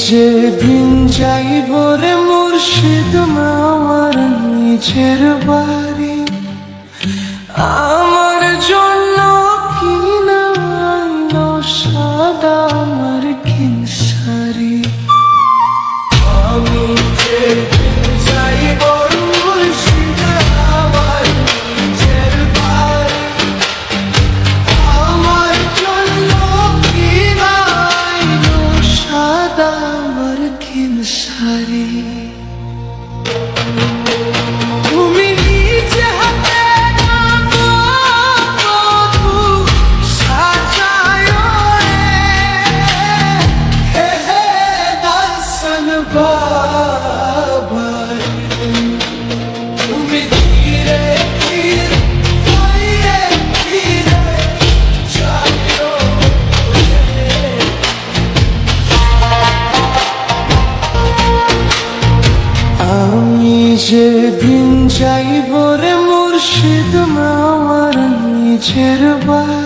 যেদিন যাইব রে মুর্শিদ আমার নিজের বাড়ি আমার যেদিন যাইব রে মুর্শিদ আমার নিজের বাড়ি।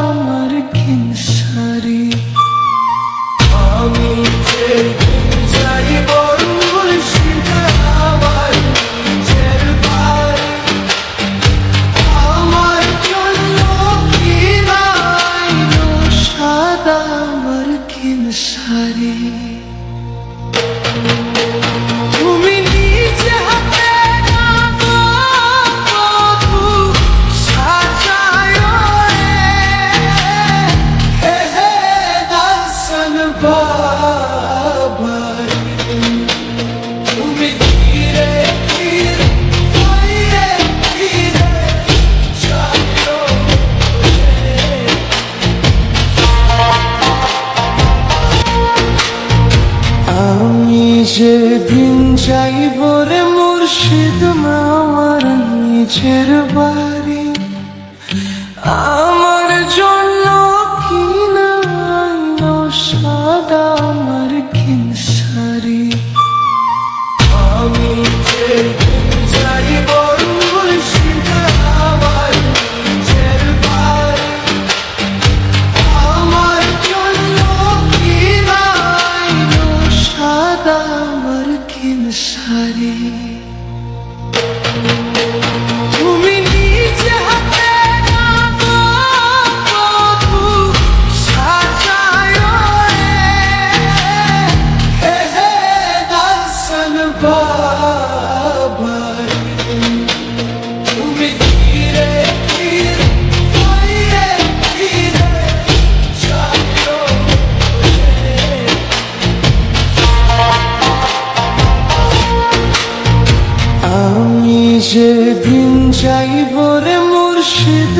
আমার কিনসারি আমি যেদিন যাইব মুর্শিদ আমার নিজের বাড়ি। আমার জন্য কিনা আইলো সাদা আমার কিনসারি যেদিন যাইব রে মুর্শিদ আমার নিজের বাড়ি আমার কিনসারি আমি যেদিন যাইব রে মুর্শিদ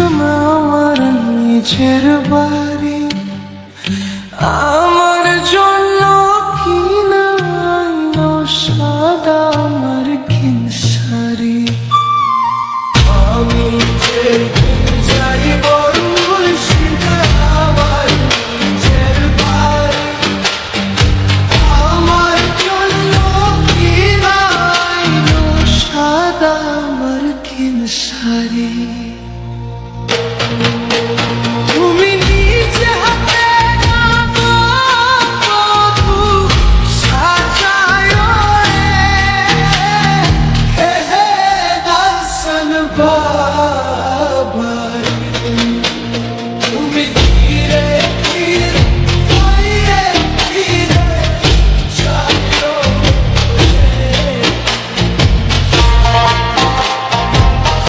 আমার নিজের বাড়ি। আমার জন্য কিনা সাদা আমার কিনসারি আমি কিনসারি তুমি নিজে হাতে নামো